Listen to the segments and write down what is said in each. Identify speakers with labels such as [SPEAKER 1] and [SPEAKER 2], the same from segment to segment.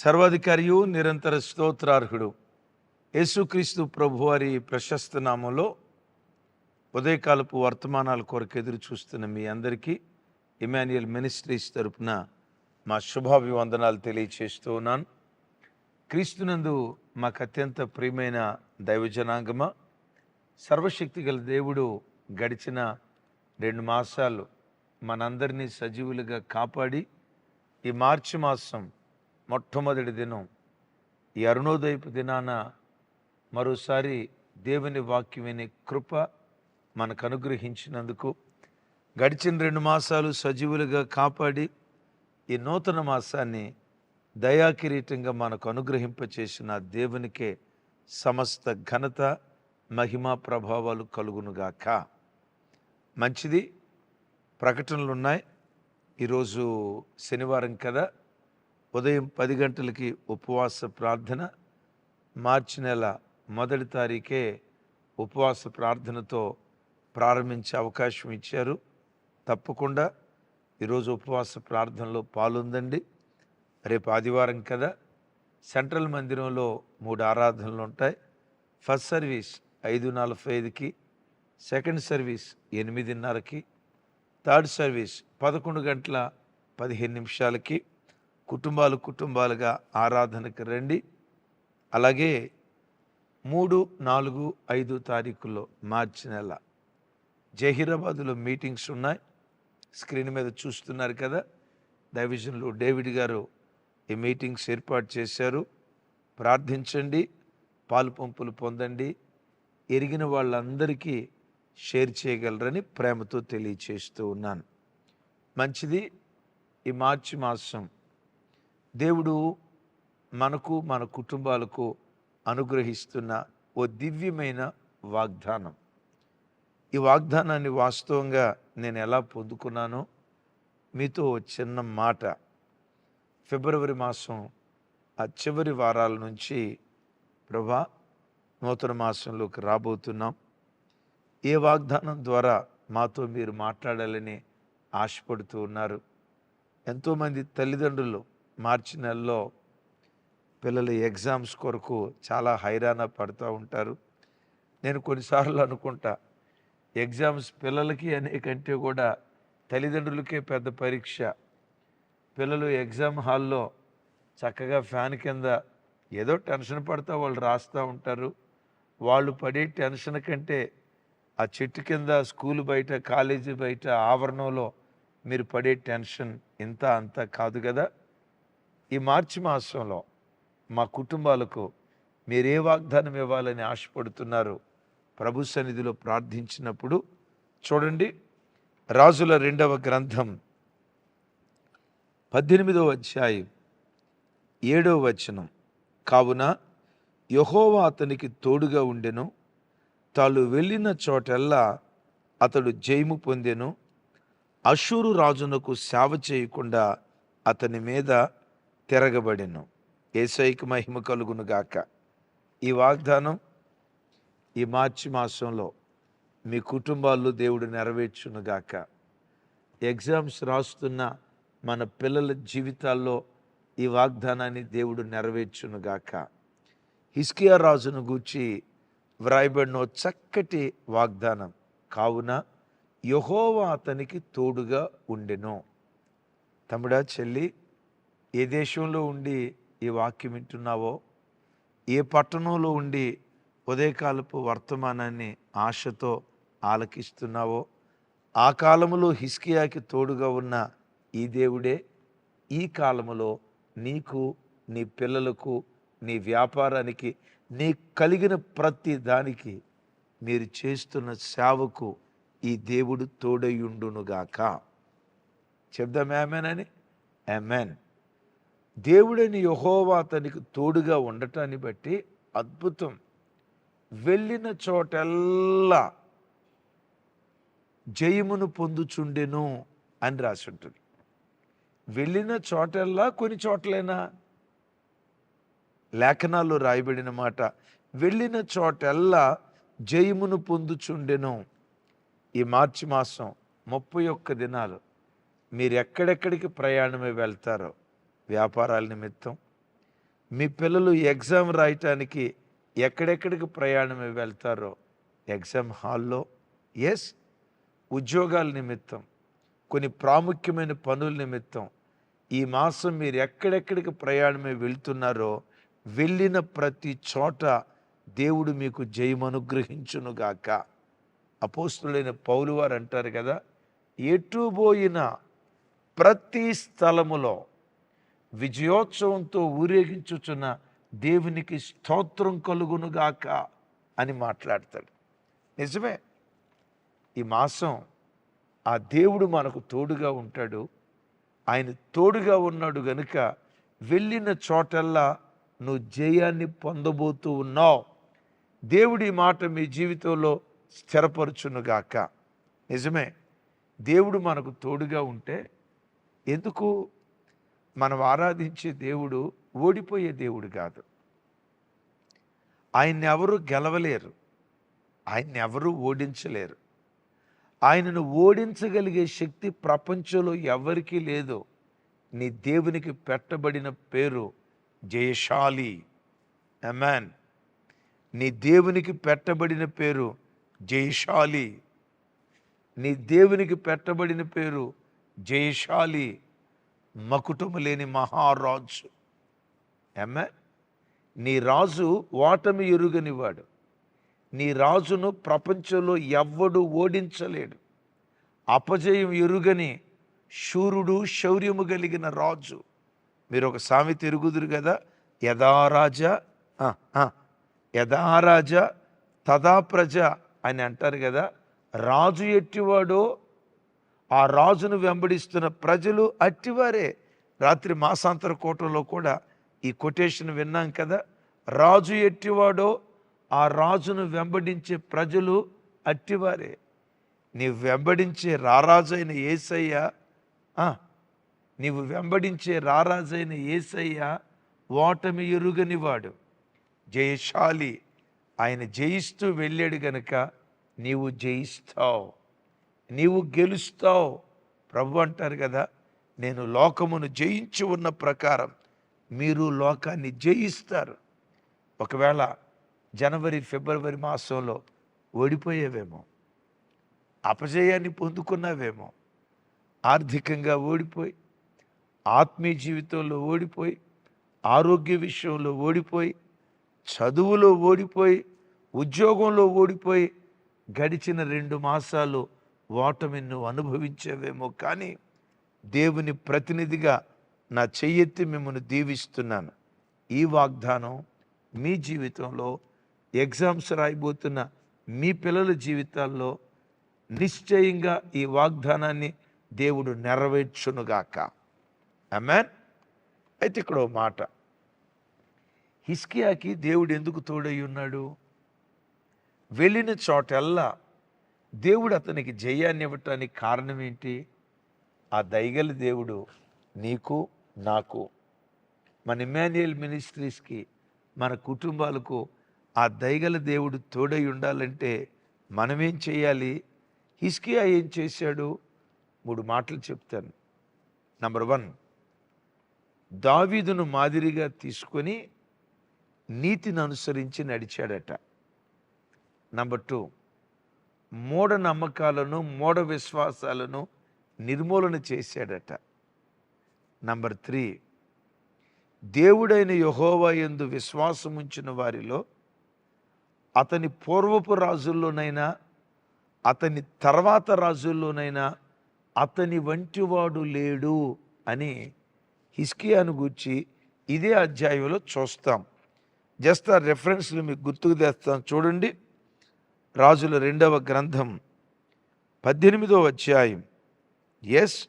[SPEAKER 1] సర్వాధికారియు నిరంతర స్తోత్రార్హుడు. యేసుక్రీస్తు ప్రభువారి ప్రశస్త నామంలో ఉదయకాలపు వర్తమానాల కొరకు ఎదురు చూస్తున్న మీ అందరికీ ఇమాన్యుయల్ మినిస్ట్రీస్ తరపున మా శుభాభివందనాలు తెలియచేస్తూ ఉన్నాను. క్రీస్తునందు మాకు అత్యంత ప్రియమైన దైవజనాంగమ సర్వశక్తి గల దేవుడు గడిచిన రెండు మాసాలు మనందరినీ సజీవులుగా కాపాడి ఈ మార్చి మాసం మొట్టమొదటి దినం ఈ అరుణోదయపు దినాన మరోసారి దేవుని వాక్యం వినే కృప మనకు అనుగ్రహించినందుకు గడిచిన రెండు మాసాలు సజీవులుగా కాపాడి ఈ నూతన మాసాన్ని దయాకిరీటంగా మనకు అనుగ్రహింపచేసిన దేవునికే సమస్త ఘనత మహిమ ప్రభావాలు కలుగునుగాక. మంచిది ప్రకటనలు ఉన్నాయి ఈరోజు శనివారం కదా. ఉదయం పది గంటలకి ఉపవాస ప్రార్థన. మార్చి నెల మొదటి తారీఖే ఉపవాస ప్రార్థనతో ప్రారంభించే అవకాశం ఇచ్చారు. తప్పకుండా ఈరోజు ఉపవాస ప్రార్థనలో పాల్గొందండి రేపు ఆదివారం కదా. సెంట్రల్ మందిరంలో మూడు ఆరాధనలు ఉంటాయి. ఫస్ట్ సర్వీస్ ఐదు నలభై ఐదుకి సెకండ్ సర్వీస్ ఎనిమిదిన్నరకి థర్డ్ సర్వీస్ పదకొండు గంటల పదిహేను నిమిషాలకి కుటుంబాలు కుటుంబాలుగా ఆరాధనకు రండి. అలాగే మూడు నాలుగు ఐదు తారీఖుల్లో మార్చి నెల జహీరాబాద్లో మీటింగ్స్ ఉన్నాయి. స్క్రీన్ మీద చూస్తున్నారు కదా డైవిజన్లో డేవిడ్ గారు ఈ మీటింగ్స్ ఏర్పాటు చేశారు. ప్రార్థించండి పాలు పంపులు పొందండి ఎరిగిన వాళ్ళందరికీ షేర్ చేయగలరని ప్రేమతో తెలియచేస్తూ ఉన్నాను. మంచిది ఈ మార్చి మాసం దేవుడు మనకు మన కుటుంబాలకు అనుగ్రహిస్తున్న ఓ దివ్యమైన వాగ్దానం. ఈ వాగ్దానాన్ని వాస్తవంగా నేను ఎలా పొందుకున్నానో మీతో చిన్న మాట. ఫిబ్రవరి మాసం ఆ చివరి వారాల నుంచి ప్రభా నూతన మాసంలోకి రాబోతున్నాం. ఏ వాగ్దానం ద్వారా మాతో మీరు మాట్లాడాలని ఆశపడుతూ ఉన్నారు. ఎంతోమంది తల్లిదండ్రులు మార్చి నెలలో పిల్లలు ఎగ్జామ్స్ కొరకు చాలా హైరాణ పడుతూ ఉంటారు. నేను కొన్నిసార్లు అనుకుంటా ఎగ్జామ్స్ పిల్లలకి అనే కంటే కూడా తల్లిదండ్రులకే పెద్ద పరీక్ష. పిల్లలు ఎగ్జామ్ హాల్లో చక్కగా ఫ్యాన్ కింద ఏదో టెన్షన్ పడతా వాళ్ళు రాస్తూ ఉంటారు. వాళ్ళు పడే టెన్షన్ కంటే ఆ చెట్టు కింద స్కూల్ బయట కాలేజీ బయట ఆవరణంలో మీరు పడే టెన్షన్ ఇంత అంత కాదు కదా. ఈ మార్చి మాసంలో మా కుటుంబాలకు మీరే వాగ్దానం ఇవ్వాలని ఆశపడుతున్నారు. ప్రభు సన్నిధిలో ప్రార్థించినప్పుడు చూడండి రాజుల రెండవ గ్రంథం పద్దెనిమిదవ అధ్యాయం ఏడవ వచనం. కావున యహోవా అతనికి తోడుగా ఉండెను. తాను వెళ్ళిన చోటెల్లా అతడు జయము పొందెను. అషూరు రాజునకు సేవ చేయకుండా అతని మీద తిరగబడిను. ఏసైకి మహిమ కలుగును గాక. ఈ వాగ్దానం ఈ మార్చి మాసంలో మీ కుటుంబాల్లో దేవుడు నెరవేర్చును గాక. ఎగ్జామ్స్ రాస్తున్న మన పిల్లల జీవితాల్లో ఈ వాగ్దానాన్ని దేవుడు నెరవేర్చును గాక. హిస్కియా రాజును గూర్చి వ్రాయబడిన చక్కటి వాగ్దానం. కావున యహోవా అతనికి తోడుగా ఉండెను. తమ్ముడా చెల్లి ఏ దేశంలో ఉండి ఈ వాక్యం వింటున్నావో ఏ పట్టణంలో ఉండి ఉదయకాలపు వర్తమానాన్ని ఆశతో ఆలకిస్తున్నావో ఆ కాలములో హిస్కియాకి తోడుగా ఉన్న ఈ దేవుడే ఈ కాలములో నీకు నీ పిల్లలకు నీ వ్యాపారానికి నీ కలిగిన ప్రతి దానికి మీరు చేస్తున్న సేవకు ఈ దేవుడు తోడయుండునుగాక చెప్దాం ఆమెనని ఎమెన్ దేవుడని యహోవా అతనికి తోడుగా ఉండటాన్ని బట్టి అద్భుతం. వెళ్ళిన చోటెల్లా జయమును పొందుచుండెను అని రాసి ఉంటుంది వెళ్ళిన చోటెల్లా కొన్ని చోట్లైనా? లేఖనాల్లో రాయబడిన మాట వెళ్ళిన చోటెల్లా జయమును పొందుచుండెను. ఈ మార్చి మాసం ముప్పై ఒక్క దినాలు మీరు ఎక్కడెక్కడికి ప్రయాణమై వెళ్తారో వ్యాపారాల నిమిత్తం. మీ పిల్లలు ఎగ్జామ్ రాయటానికి ఎక్కడెక్కడికి ప్రయాణం వెళ్తారో ఎగ్జామ్ హాల్లో ఎస్ ఉద్యోగాల నిమిత్తం కొన్ని ప్రాముఖ్యమైన పనుల నిమిత్తం. ఈ మాసం మీరు ఎక్కడెక్కడికి ప్రయాణమే వెళ్తున్నారో వెళ్ళిన ప్రతి చోట దేవుడు మీకు జయమనుగ్రహించునుగాక అపోస్తులైన పౌలు వారు అంటారు కదా ఎటు పోయిన ప్రతి స్థలములో విజయోత్సవంతో ఊరేగించుచున్న దేవునికి స్తోత్రం కలుగునుగాక అని మాట్లాడతాడు. నిజమే. ఈ మాసం ఆ దేవుడు మనకు తోడుగా ఉంటాడు. ఆయన తోడుగా ఉన్నాడు గనుక వెళ్ళిన చోటల్లా నువ్వు జయాన్ని పొందబోతూ ఉన్నావు. దేవుడి మాట మీ జీవితంలో స్థిరపరచునుగాక. నిజమే. దేవుడు మనకు తోడుగా ఉంటే ఎందుకు మనం ఆరాధించే దేవుడు ఓడిపోయే దేవుడు కాదు. ఆయన్ని ఎవరు గెలవలేరు. ఆయన్ని ఎవరు ఓడించలేరు. ఆయనను ఓడించగలిగే శక్తి ప్రపంచంలో ఎవరికీ లేదు. నీ దేవునికి పెట్టబడిన పేరు జయశాలి. అమాన్ నీ దేవునికి పెట్టబడిన పేరు జయశాలి. నీ దేవునికి పెట్టబడిన పేరు జయశాలి. మకుటము లేని మహారాజు. అమ్మే నీ రాజు ఓటమి ఎరుగనివాడు నీ రాజును ప్రపంచంలో ఎవ్వడు ఓడించలేడు. అపజయం ఎరుగని శూరుడు శౌర్యము కలిగిన రాజు. మీరు ఒక సామె తిరుగుదురు కదా? యథారాజా యథారాజ తదా ప్రజ అని అంటారు కదా? రాజు ఎట్టివాడో ఆ రాజును వెంబడిస్తున్న ప్రజలు అట్టివారే. రాత్రి మాసాంతర కోటలో కూడా ఈ కొటేషన్ విన్నాం కదా. రాజు ఎట్టివాడో ఆ రాజును వెంబడించే ప్రజలు అట్టివారే. నీవు వెంబడించే రారాజైన ఏసయ్య నీవు వెంబడించే రారాజైన ఏసయ్య ఓటమి ఎరుగనివాడు. జయశాలి. ఆయన జయిస్తూ వెళ్ళాడు గనుక నీవు జయిస్తావు. నీవు గెలుస్తావు. ప్రభు అంటారు కదా నేను లోకమును జయించి ఉన్న ప్రకారం మీరు లోకాన్ని జయిస్తారు. ఒకవేళ జనవరి ఫిబ్రవరి మాసంలో ఓడిపోయేవేమో అపజయాన్ని పొందుకున్నావేమో ఆర్థికంగా ఓడిపోయి ఆత్మీయ జీవితంలో ఓడిపోయి ఆరోగ్య విషయంలో ఓడిపోయి చదువులో ఓడిపోయి ఉద్యోగంలో ఓడిపోయి గడిచిన రెండు మాసాలు ఓటమిని నువ్వు అనుభవించేవేమో కానీ దేవుని ప్రతినిధిగా నా చెయ్యెత్తి మిమ్మల్ని దీవిస్తున్నాను. ఈ వాగ్దానం మీ జీవితంలో ఎగ్జామ్స్ రాయిపోతున్న మీ పిల్లల జీవితాల్లో నిశ్చయంగా ఈ వాగ్దానాన్ని దేవుడు నెరవేర్చునుగాక. అమెన్ అయితే ఇక్కడ ఓ మాట. హిస్కియాకి దేవుడు ఎందుకు తోడై ఉన్నాడు? వెళ్ళిన చోటెల్లా దేవుడు అతనికి జయాన్ని ఇవ్వటానికి కారణం ఏంటి? ఆ దయగల దేవుడు నీకు నాకు మన ఇమాన్యుయల్ మినిస్ట్రీస్కి మన కుటుంబాలకు ఆ దయగల దేవుడు తోడై ఉండాలంటే మనమేం చేయాలి? హిస్కియా ఏం చేశాడు? మూడు మాటలు చెప్తాను. నంబర్ వన్ దావీదును మాదిరిగా తీసుకొని నీతిని అనుసరించి నడిచాడట. నంబర్ టూ మూఢ నమ్మకాలను మూఢ విశ్వాసాలను నిర్మూలన చేశాడట. నంబర్ త్రీ దేవుడైన యహోవా యందు విశ్వాసం ఉంచిన వారిలో అతని పూర్వపు రాజుల్లోనైనా అతని తర్వాత రాజుల్లోనైనా అతని వంటివాడు లేడు అని హిస్కియాను గూర్చి ఇదే అధ్యాయంలో చూస్తాం. జస్ట్ ఆ రెఫరెన్స్లు మీకు గుర్తుకు తెస్తాను చూడండి. రాజుల రెండవ గ్రంథం పద్దెనిమిదో అధ్యాయం. ఎస్.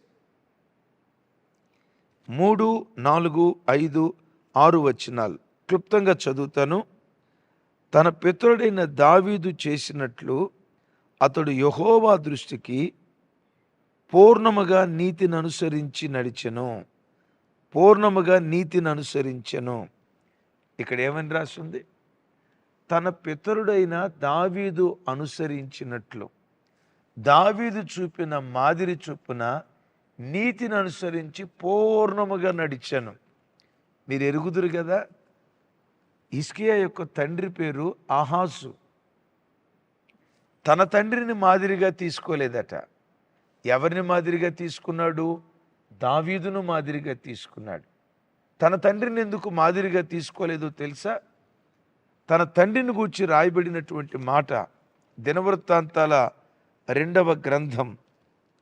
[SPEAKER 1] మూడు నాలుగు ఐదు ఆరు వచనాలు. క్లుప్తంగా చదువుతాను. తన పితరుడైన దావీదు చేసినట్లు అతడు యహోవా దృష్టికి పూర్ణముగా నీతిని అనుసరించి నడిచెను. పూర్ణముగా నీతిని అనుసరించెను. ఇక్కడ ఏమని రాసింది? తన పితరుడైన దావీదు అనుసరించినట్లు. దావీదు చూపిన మాదిరి చొప్పున నీతిని అనుసరించి పూర్ణముగా నడిచాను. మీరు ఎరుగుదురు కదా ఇస్కియా యొక్క తండ్రి పేరు ఆహాసు తన తండ్రిని మాదిరిగా తీసుకోలేదట. ఎవరిని మాదిరిగా తీసుకున్నాడు? దావీదును మాదిరిగా తీసుకున్నాడు. తన తండ్రిని ఎందుకు మాదిరిగా తీసుకోలేదో తెలుసా? తన తండ్రిని గూర్చి రాయబడినటువంటి మాట దినవృత్తాంతాల రెండవ గ్రంథం.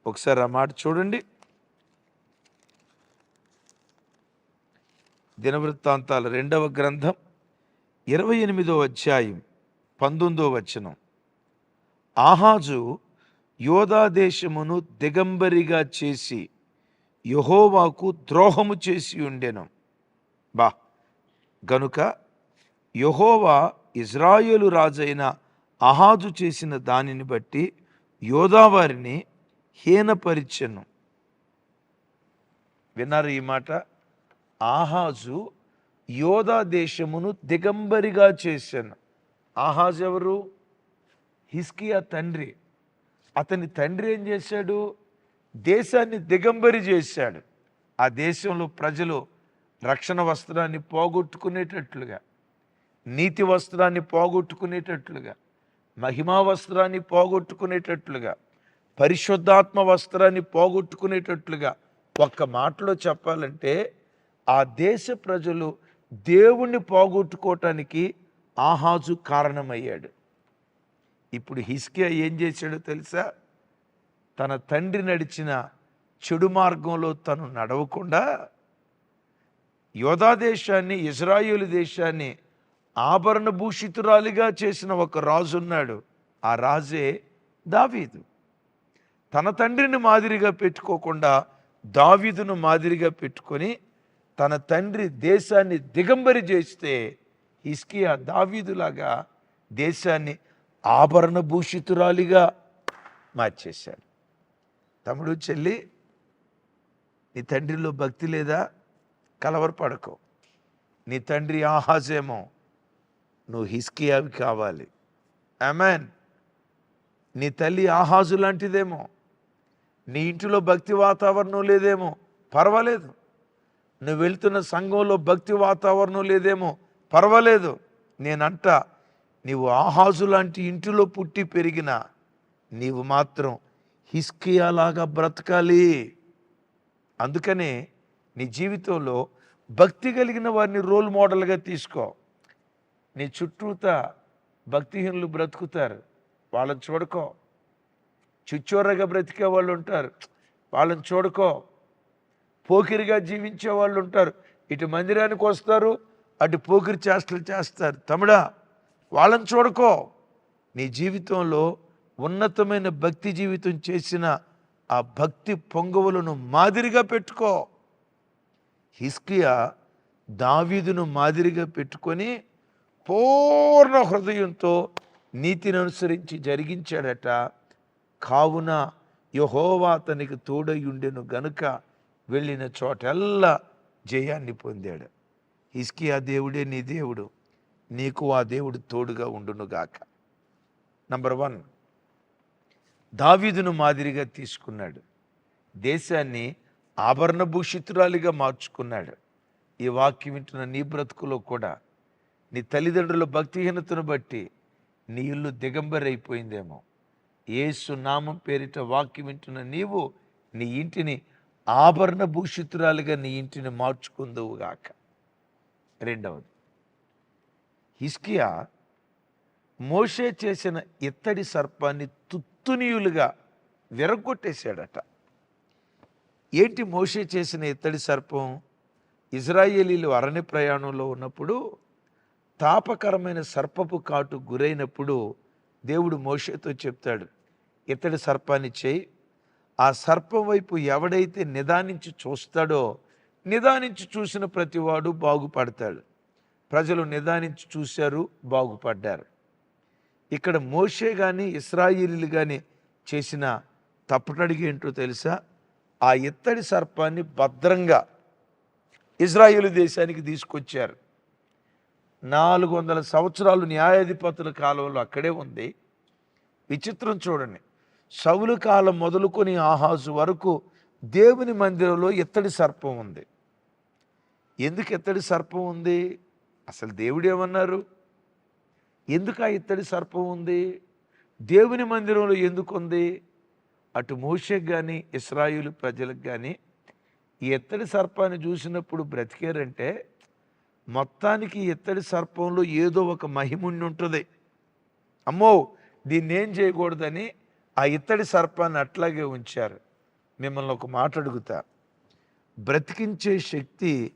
[SPEAKER 1] ఒకసారి ఆ మాట చూడండి. దినవృత్తాంతాల రెండవ గ్రంథం ఇరవై ఎనిమిదో అధ్యాయం పంతొమ్మిదో వచనం. ఆహాజు యోధాదేశమును దిగంబరిగా చేసి యహోవాకు ద్రోహము చేసి ఉండెను. బా గనుక యహోవా ఇజ్రాయేలు రాజైన అహాజు చేసిన దానిని బట్టి యోధావారిని హీనపరిచెను. విన్నారు ఈ మాట? ఆహాజు యోధా దేశమును దిగంబరిగా చేశాను ఆహాజు ఎవరు? హిస్కియా తండ్రి. అతని తండ్రి ఏం చేశాడు? దేశాన్ని దిగంబరి చేశాడు. ఆ దేశంలో ప్రజలు రక్షణ వస్త్రాన్ని పోగొట్టుకునేటట్లుగా. నీతి వస్త్రాన్ని పోగొట్టుకునేటట్లుగా మహిమా వస్త్రాన్ని పోగొట్టుకునేటట్లుగా పరిశుద్ధాత్మ వస్త్రాన్ని పోగొట్టుకునేటట్లుగా ఒక్క మాటలో చెప్పాలంటే ఆ దేశ ప్రజలు దేవుణ్ణి పోగొట్టుకోవటానికి ఆహాజు కారణమయ్యాడు. ఇప్పుడు హిస్కియా ఏం చేశాడో తెలుసా? తన తండ్రి నడిచిన చెడు మార్గంలో తను నడవకుండా యోధా దేశాన్ని ఇజ్రాయేలు దేశాన్ని ఆభరణ భూషితురాలిగా చేసిన ఒక రాజు ఉన్నాడు ఆ రాజే దావీదు. తన తండ్రిని మాదిరిగా పెట్టుకోకుండా దావీదును మాదిరిగా పెట్టుకొని తన తండ్రి దేశాన్ని దిగంబరి చేస్తే హిస్కియా దావీదులాగా దేశాన్ని ఆభరణ భూషితురాలిగా మార్చేశాడు. తమ్ముడు చెల్లి నీ తండ్రిలో భక్తి లేదా? కలవరపడకు. నీ తండ్రి ఆహాజేమో నువ్వు హిస్కియావి కావాలి. అమెన్ నీ తల్లి ఆహాజు లాంటిదేమో. నీ ఇంటిలో భక్తి వాతావరణం లేదేమో. పర్వాలేదు. నువ్వు వెళ్తున్న సంఘంలో భక్తి వాతావరణం లేదేమో. పర్వాలేదు. నేనంట నీవు ఆహాజు లాంటి ఇంటిలో పుట్టి పెరిగిన నీవు మాత్రం హిస్కియాలాగా బ్రతకాలి. అందుకనే నీ జీవితంలో భక్తి కలిగిన వారిని రోల్ మోడల్గా తీసుకో. నీ చుట్టూత భక్తిహీనులు బ్రతుకుతారు. వాళ్ళని చూడుకో. చుచ్చోరగా బ్రతికే వాళ్ళు ఉంటారు. వాళ్ళని చూడుకో. పోకిరిగా జీవించే వాళ్ళు ఉంటారు. ఇటు మందిరానికి వస్తారు అటు పోకిరి చేష్టలు చేస్తారు. తమ్ముడా వాళ్ళని చూడుకో. నీ జీవితంలో ఉన్నతమైన భక్తి జీవితం చేసిన ఆ భక్తి పొంగవులను మాదిరిగా పెట్టుకో. హిస్కియా దావీదును మాదిరిగా పెట్టుకొని పూర్ణ హృదయంతో నీతిని అనుసరించి జరిగించాడట. కావున యహోవా అతనికి తోడై ఉండెను గనుక వెళ్ళిన చోటల్లా జయాన్ని పొందాడు. ఇస్కి ఆ దేవుడే నీ దేవుడు నీకు ఆ దేవుడు తోడుగా ఉండునుగాక నంబర్ వన్ దావీదును మాదిరిగా తీసుకున్నాడు. దేశాన్ని ఆభరణ భూషితురాలిగా మార్చుకున్నాడు. ఈ వాక్యం వింటున్న నీ బ్రతుకులో కూడా నీ తల్లిదండ్రుల భక్తిహీనతను బట్టి నీ ఇల్లు దిగంబరైపోయిందేమో. ఏసు నామం పేరిట వాక్యం వింటున్న నీవు నీ ఇంటిని ఆభరణ భూషితురాలుగా నీ ఇంటిని మార్చుకుందువుగాక రెండవది హిస్కియా మోషే చేసిన ఇత్తడి సర్పాన్ని తుత్తునీయులుగా విరగొట్టేశాడట ఏంటి మోషే చేసిన ఇత్తడి సర్పం? ఇజ్రాయేలీలు అరణ్య ప్రయాణంలో ఉన్నప్పుడు తాపకరమైన సర్పపు కాటు గురైనప్పుడు దేవుడు మోషేతో చెప్తాడు ఇత్తడి సర్పాన్ని చేయి. ఆ సర్పం వైపు ఎవడైతే నిదానించి చూస్తాడో నిదానించి చూసిన ప్రతివాడు బాగుపడతాడు. ప్రజలు నిదానించి చూశారు బాగుపడ్డారు. ఇక్కడ మోషే కానీ ఇస్రాయిలీలు కానీ చేసిన తప్పటడిగి ఏంటో తెలుసా? ఆ ఇత్తడి సర్పాన్ని భద్రంగా ఇజ్రాయిలు దేశానికి తీసుకొచ్చారు. నాలుగు వందల సంవత్సరాలు న్యాయాధిపతుల కాలంలో అక్కడే ఉంది. విచిత్రం చూడండి. సౌలు కాలం మొదలుకొని ఆహాజు వరకు దేవుని మందిరంలో ఇత్తడి సర్పం ఉంది. ఎందుకు ఇత్తడి సర్పం ఉంది? అసలు దేవుడు ఏమన్నారు ఎందుకు ఆ ఇత్తడి సర్పం ఉంది? దేవుని మందిరంలో ఎందుకు ఉంది? అటు మోషకు కానీ ఇస్రాయిలు ప్రజలకు కానీ ఈ ఇత్తడి సర్పాన్ని చూసినప్పుడు బ్రతికారంటే మొత్తానికి ఇత్తడి సర్పంలో ఏదో ఒక మహిముణ్ణి ఉంటుంది అమ్మో దీన్ని ఏం చేయకూడదని ఆ ఇత్తడి సర్పాన్ని అట్లాగే ఉంచారు. మిమ్మల్ని ఒక మాట అడుగుతా. బ్రతికించే శక్తి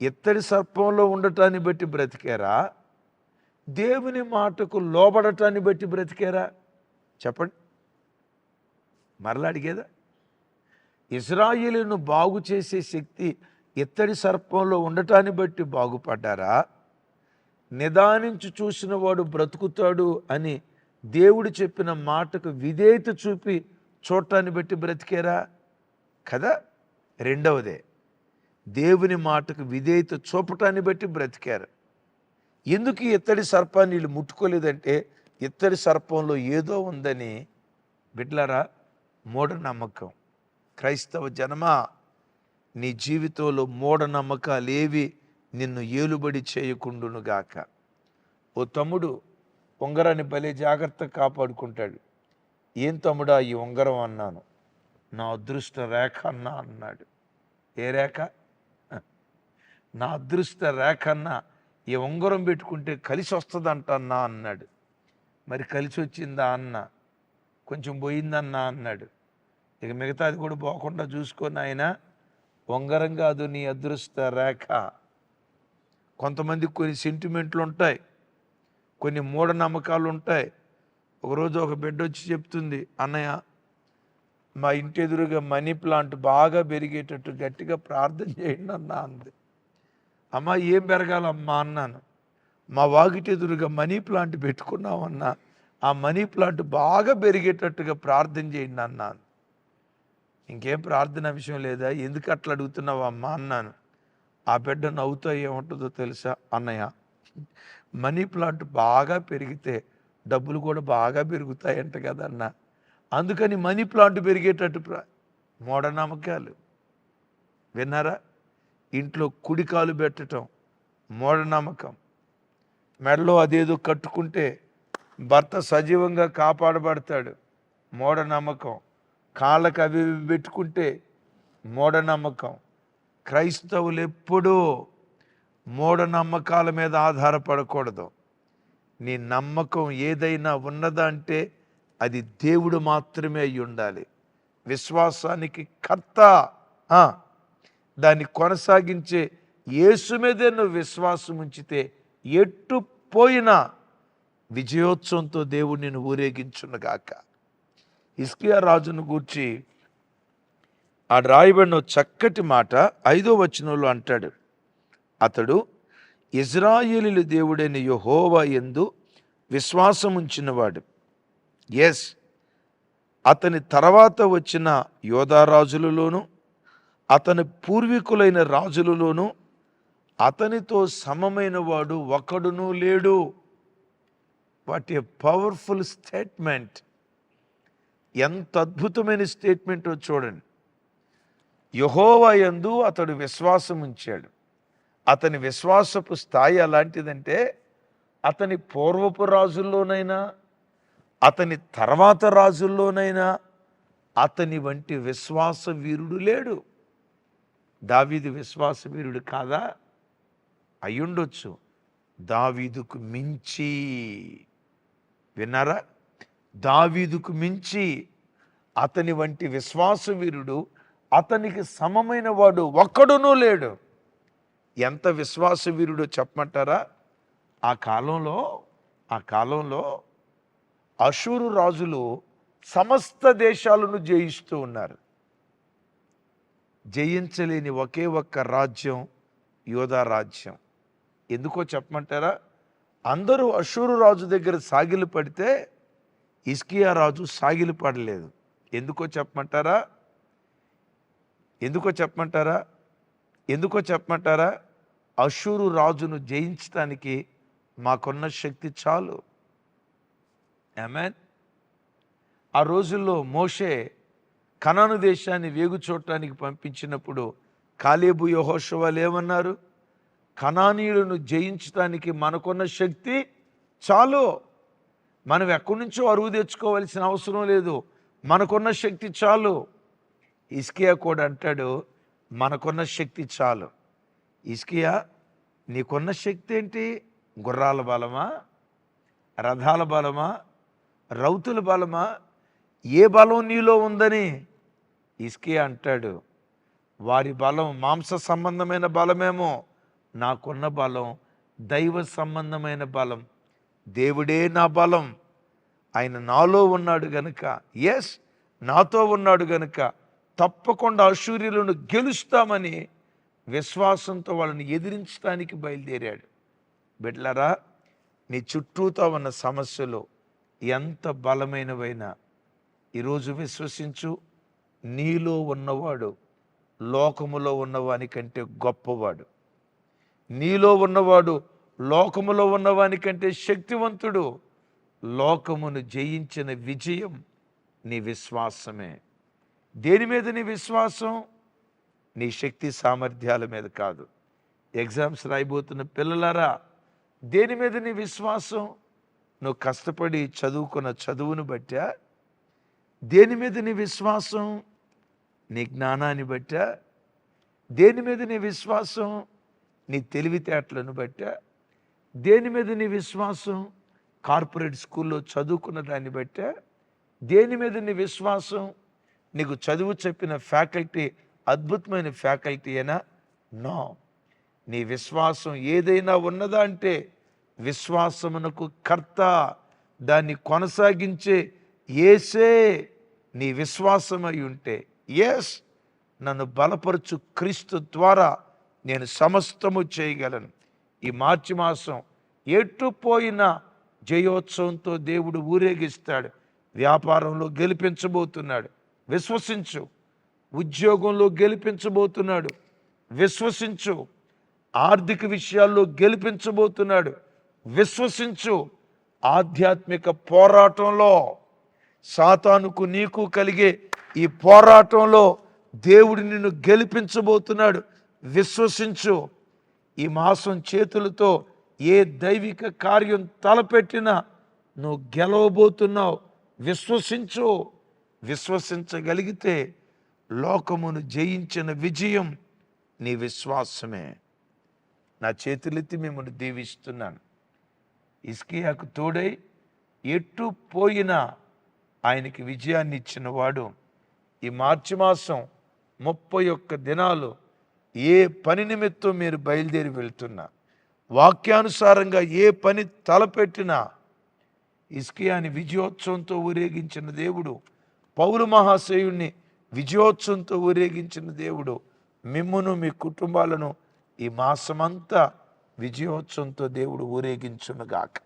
[SPEAKER 1] ఇత్తడి సర్పంలో ఉండటాన్ని బట్టి బ్రతికారా? దేవుని మాటకు లోబడటాన్ని బట్టి బ్రతికారా? చెప్పండి. మరలా అడిగేదా? ఇజ్రాయిలును బాగు చేసే శక్తి ఇత్తడి సర్పంలో ఉండటాన్ని బట్టి బాగుపడ్డారా? నిదానించి చూసిన వాడు బ్రతుకుతాడు అని దేవుడు చెప్పిన మాటకు విధేయత చూపి చూడటాన్ని బట్టి బ్రతికేరా? కదా రెండవదే. దేవుని మాటకు విధేయత చూపటాన్ని బట్టి బ్రతికారు. ఎందుకు ఇత్తడి సర్పాన్ని వీళ్ళు ముట్టుకోలేదంటే ఇత్తడి సర్పంలో ఏదో ఉందని బిడ్లరా మూఢనమ్మకం. క్రైస్తవ జనమా? నీ జీవితంలో మూఢనమ్మకాలు ఏవి నిన్ను ఏలుబడి చేయకుండునుగాక ఓ తమ్ముడు ఉంగరాన్ని భలే జాగ్రత్త కాపాడుకుంటాడు. ఏం తమ్ముడా ఈ ఉంగరం? అన్నాను. నా అదృష్ట రేఖ అన్నా అన్నాడు. ఏ రేఖ? నా అదృష్ట రేఖ అన్నా ఈ ఉంగరం పెట్టుకుంటే కలిసి వస్తుందంట అన్నా అన్నాడు. మరి కలిసి వచ్చిందా? అన్న. కొంచెం పోయిందన్నా అన్నాడు. ఇక మిగతాది కూడా పోకుండా చూసుకొని ఆయన ఉంగరం కాదు నీ అదృష్ట రేఖ. కొంతమందికి కొన్ని సెంటిమెంట్లు ఉంటాయి కొన్ని మూఢనమ్మకాలు ఉంటాయి ఒకరోజు ఒక బిడ్డ వచ్చి చెప్తుంది అన్నయ్య మా ఇంటి ఎదురుగా మనీ ప్లాంట్ బాగా పెరిగేటట్టు గట్టిగా ప్రార్థన చేయండి అన్న అంది. అమ్మ ఏం పెరగాలమ్మా అన్నాను. మా వాకిటి ఎదురుగా మనీ ప్లాంట్ పెట్టుకున్నామన్నా ఆ మనీ ప్లాంట్ బాగా పెరిగేటట్టుగా ప్రార్థన చేయండి అన్నాను ఇంకేం ప్రార్థన విషయం లేదా? ఎందుకు అట్లా అడుగుతున్నావు అమ్మా? అన్నాను. ఆ బిడ్డ నవ్వుతో ఏముంటుందో తెలుసా? అన్నయ్య మనీ ప్లాంట్ బాగా పెరిగితే డబ్బులు కూడా బాగా పెరుగుతాయంట కదన్న. అందుకని మనీ ప్లాంట్ పెరిగేటట్టు ప్ర మూఢనమ్మకాలు. విన్నారా? ఇంట్లో కుడికాలు పెట్టడం మూఢనమ్మకం. మెడలో అదేదో కట్టుకుంటే భర్త సజీవంగా కాపాడబడతాడు. మూఢనమ్మకం. కాళ్ళకు అవి పెట్టుకుంటే మూఢనమ్మకం. క్రైస్తవులు ఎప్పుడూ మూఢనమ్మకాల మీద ఆధారపడకూడదు. నీ నమ్మకం ఏదైనా ఉన్నదా అంటే అది దేవుడు మాత్రమే అయి ఉండాలి. విశ్వాసానికి కర్త దాన్ని కొనసాగించే యేసు మీదే నువ్వు విశ్వాసం ఉంచితే ఎట్టు పోయినా విజయోత్సవంతో దేవుడు నేను ఊరేగించునుగాక ఇస్కియా రాజును గూర్చి ఆ రాయబడిన చక్కటి మాట ఐదో వచనంలో అంటాడు. అతడు ఇజ్రాయేలీలు దేవుడైన యహోవా ఎందు విశ్వాసం ఉంచినవాడు. ఎస్ అతని తర్వాత వచ్చిన యోధారాజులలోనూ అతని పూర్వీకులైన రాజులలోనూ అతనితో సమమైన వాడు ఒకడునూ లేడు. వాట్ ఏ పవర్ఫుల్ స్టేట్మెంట్ ఎంత అద్భుతమైన స్టేట్మెంటో చూడండి. యహోవ యందు అతడు విశ్వాసం ఉంచాడు అతని విశ్వాసపు స్థాయి అలాంటిదంటే అతని పూర్వపు రాజుల్లోనైనా అతని తర్వాత రాజుల్లోనైనా అతని వంటి విశ్వాస వీరుడు లేడు. దావీదు విశ్వాస వీరుడు కాదా? అయ్యుండొచ్చు. దావీదుకు మించి. విన్నారా? దావీదుకు మించి అతని వంటి విశ్వాస వీరుడు అతనికి సమమైన వాడు ఒక్కడునూ లేడు. ఎంత విశ్వాసవీరుడో చెప్పమంటారా? ఆ కాలంలో ఆ కాలంలో అశూరు రాజులు సమస్త దేశాలను జయిస్తూ ఉన్నారు. జయించలేని ఒకే ఒక్క రాజ్యం యోధా రాజ్యం. ఎందుకో చెప్పమంటారా? అందరూ అశూరు రాజు దగ్గర సాగిలు పడితే ఇస్కియా రాజు సాగిలి పడలేదు. ఎందుకో చెప్పమంటారా? ఎందుకో చెప్పమంటారా? ఎందుకో చెప్పమంటారా? అషూరు రాజును జయించడానికి మాకున్న శక్తి చాలు. ఏమేన్ ఆ రోజుల్లో మోషే కనాను దేశాన్ని వేగు చూడటానికి పంపించినప్పుడు కాలేబు యహోషవాలు ఏమన్నారు కణానీయులను జయించడానికి మనకున్న శక్తి చాలు. మనం ఎక్కడి నుంచో అరువు తెచ్చుకోవాల్సిన అవసరం లేదు. మనకున్న శక్తి చాలు. ఇస్కియా కూడా అంటాడు మనకున్న శక్తి చాలు. ఇస్కియా నీకున్న శక్తి ఏంటి? గుర్రాల బలమా? రథాల బలమా? రౌతుల బలమా? ఏ బలం నీలో ఉందని? ఇస్కియా అంటాడు వారి బలం మాంస సంబంధమైన బలమేమో. నాకున్న బలం దైవ సంబంధమైన బలం. దేవుడే నా బలం. ఆయన నాలో ఉన్నాడు గనుక ఎస్ నాతో ఉన్నాడు గనుక తప్పకుండా అసూర్యులను గెలుస్తామని విశ్వాసంతో వాళ్ళని ఎదిరించడానికి బయలుదేరాడు. బిడ్లరా నీ చుట్టూతో ఉన్న సమస్యలు ఎంత బలమైనవైనా ఈరోజు విశ్వసించు. నీలో ఉన్నవాడు లోకములో ఉన్నవాని కంటే గొప్పవాడు. నీలో ఉన్నవాడు లోకములో ఉన్నవాని కంటే శక్తివంతుడు. లోకమును జయించిన విజయం నీ విశ్వాసమే. దేని మీద నీ విశ్వాసం? నీ శక్తి సామర్థ్యాల మీద కాదు. ఎగ్జామ్స్ రాయిపోతున్న పిల్లలారా దేని మీద నీ విశ్వాసం? నువ్వు కష్టపడి చదువుకున్న చదువును బట్టా? దేని మీద నీ విశ్వాసం? నీ జ్ఞానాన్ని బట్టా? దేని మీద నీ విశ్వాసం? నీ తెలివితేటలను బట్టా? దేని మీద నీ విశ్వాసం? కార్పొరేట్ స్కూల్లో చదువుకున్న దాన్ని బట్టే దేని మీద నీ విశ్వాసం? నీకు చదువు చెప్పిన ఫ్యాకల్టీ అద్భుతమైన ఫ్యాకల్టీ అయినా? నో. నీ విశ్వాసం ఏదైనా ఉన్నదా అంటే విశ్వాసమునకు కర్త దాన్ని కొనసాగించే ఏసే నీ విశ్వాసమై ఉంటే ఎస్ నన్ను బలపరచు క్రీస్తు ద్వారా నేను సమస్తము చేయగలను. ఈ మార్చి మాసం ఎటు జయోత్సవంతో దేవుడు ఊరేగిస్తాడు. వ్యాపారంలో గెలిపించబోతున్నాడు. విశ్వసించు. ఉద్యోగంలో గెలిపించబోతున్నాడు. విశ్వసించు. ఆర్థిక విషయాల్లో గెలిపించబోతున్నాడు. విశ్వసించు. ఆధ్యాత్మిక పోరాటంలో సాతానుకు నీకు కలిగే ఈ పోరాటంలో దేవుడు నిన్ను గెలిపించబోతున్నాడు. విశ్వసించు. ఈ మాసం చేతులతో ఏ దైవిక కార్యం తలపెట్టినా నువ్వు గెలవబోతున్నావు. విశ్వసించు. విశ్వసించగలిగితే లోకమును జయించిన విజయం నీ విశ్వాసమే. నా చేతులెత్తి మిమ్మల్ని దీవిస్తున్నాను. ఇస్కియాకు తోడై ఎటు పోయినా ఆయనకి విజయాన్ని ఇచ్చిన వాడు ఈ మార్చి మాసం ముప్పై ఒక్క దినాలు ఏ పని నిమిత్తం మీరు బయలుదేరి వెళ్తున్నా వాక్యానుసారంగా ఏ పని తలపెట్టినా ఇస్కియాని విజయోత్సవంతో ఊరేగించిన దేవుడు పౌరు మహాశయుణ్ణి విజయోత్సవంతో ఊరేగించిన దేవుడు మిమ్మును మీ కుటుంబాలను ఈ మాసమంతా విజయోత్సవంతో దేవుడు ఊరేగించునుగాక.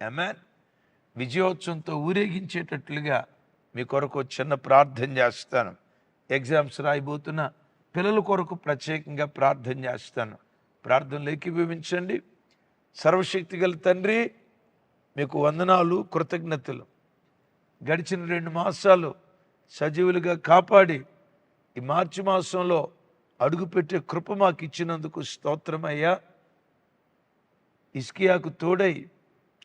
[SPEAKER 1] ఎమెన్ విజయోత్సవంతో ఊరేగించేటట్లుగా మీ కొరకు చిన్న ప్రార్థన చేస్తాను. ఎగ్జామ్స్ రాయిపోతున్నా పిల్లల కొరకు ప్రత్యేకంగా ప్రార్థన చేస్తాను. ప్రార్థనలు ఏకీభవించండి సర్వశక్తి గల తండ్రి మీకు వందనాలు కృతజ్ఞతలు. గడిచిన రెండు మాసాలు సజీవులుగా కాపాడి ఈ మార్చి మాసంలో అడుగుపెట్టే కృప మాకు ఇచ్చినందుకు స్తోత్రమయ్యా ఇస్కియాకు తోడై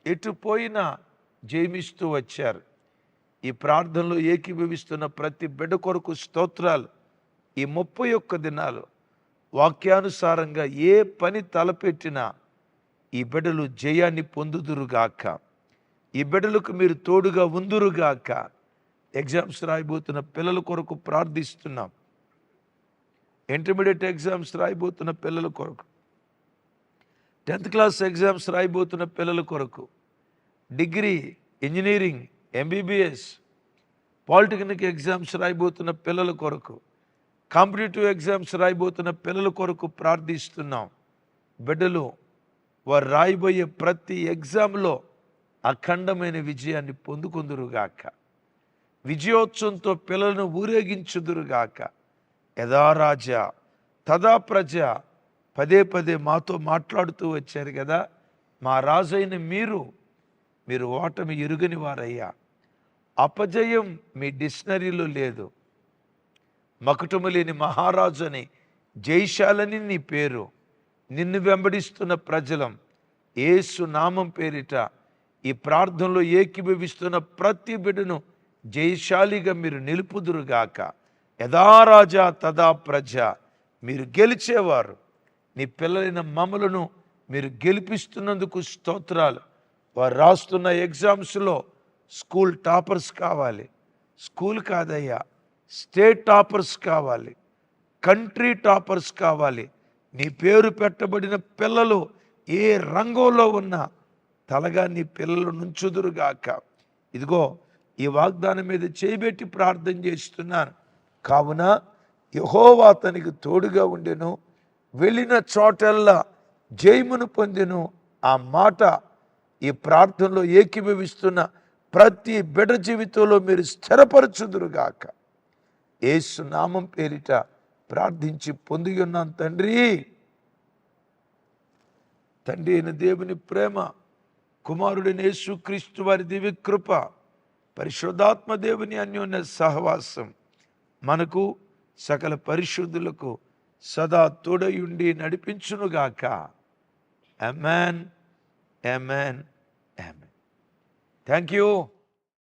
[SPEAKER 1] ఎటు పోయినా జయమిస్తూ వచ్చారు. ఈ ప్రార్థనలో ఏకీభవిస్తున్న ప్రతి బిడ్డ కొరకు స్తోత్రాలు ఈ ముప్పై ఒక్క దినాలు వాక్యానుసారంగా ఏ పని తలపెట్టినా ఈ బిడ్డలు జయాన్ని పొందుదురుగాక. ఈ బిడ్డలకు మీరు తోడుగా ఉందురుగాక. ఎగ్జామ్స్ రాయబోతున్న పిల్లల కొరకు ప్రార్థిస్తున్నాం. ఇంటర్మీడియట్ ఎగ్జామ్స్ రాయబోతున్న పిల్లల కొరకు. టెన్త్ క్లాస్ ఎగ్జామ్స్ రాయబోతున్న పిల్లల కొరకు. Degree engineering MBBS polytechnic exams రాయబోతున్న పిల్లల కొరకు. కాంపిటేటివ్ ఎగ్జామ్స్ రాయబోతున్న పిల్లల కొరకు ప్రార్థిస్తున్నాం. బిడ్డలు వారు రాయబోయే ప్రతి ఎగ్జామ్లో అఖండమైన విజయాన్ని పొందుకుందురుగాక. విజయోత్సవంతో పిల్లలను ఊరేగించుదురుగాక. యథారాజా తదా ప్రజ పదే పదే మాతో మాట్లాడుతూ వచ్చారు కదా. మా రాజైన మీరు మీరు ఓటమి ఎరుగని వారయ్యా. అపజయం మీ డిక్షనరీలో లేదు. మకుటము లేని మహారాజు అని జైశాలని నీ పేరు. నిన్ను వెంబడిస్తున్న ప్రజలం ఏసు నామం పేరిట ఈ ప్రార్థనలో ఏకీభవిస్తున్న ప్రతి బిడ్డను జయశాలిగా మీరు నిలుపుదురుగాక. యథారాజా తదా ప్రజ మీరు గెలిచేవారు. నీ పిల్లలైన మమ్మలను మీరు గెలిపిస్తున్నందుకు స్తోత్రాలు. వారు రాస్తున్న ఎగ్జామ్స్లో స్కూల్ టాపర్స్ కావాలి. స్కూల్ కాదయ్యా స్టేట్ టాపర్స్ కావాలి కంట్రీ టాపర్స్ కావాలి. నీ పేరు పెట్టబడిన పిల్లలు ఏ రంగంలో ఉన్నా తలగా నీ పిల్లలు నుంచుదురుగాక. ఇదిగో ఈ వాగ్దానం మీద చేయబెట్టి ప్రార్థన చేస్తున్నాను. కావున యహోవా అతనికి తోడుగా ఉండెను. వెళ్ళిన చోటల్లా జయమును పొందెను. ఆ మాట ఈ ప్రార్థనలో ఏకీభవిస్తున్న ప్రతి బిడ జీవితంలో మీరు స్థిరపరచుదురుగాక. ఏసు నామం పేరిట ప్రార్థించి పొంది ఉన్నాను తండ్రి. తండ్రి అయిన దేవుని ప్రేమ కుమారుడైన యేసుక్రీస్తు వారి దివ్య కృప పరిశుద్ధాత్మ దేవుని అన్యోన్య సహవాసం మనకు సకల పరిశుద్ధులకు సదా తోడయుండి నడిపించునుగాక. Amen amen amen thank you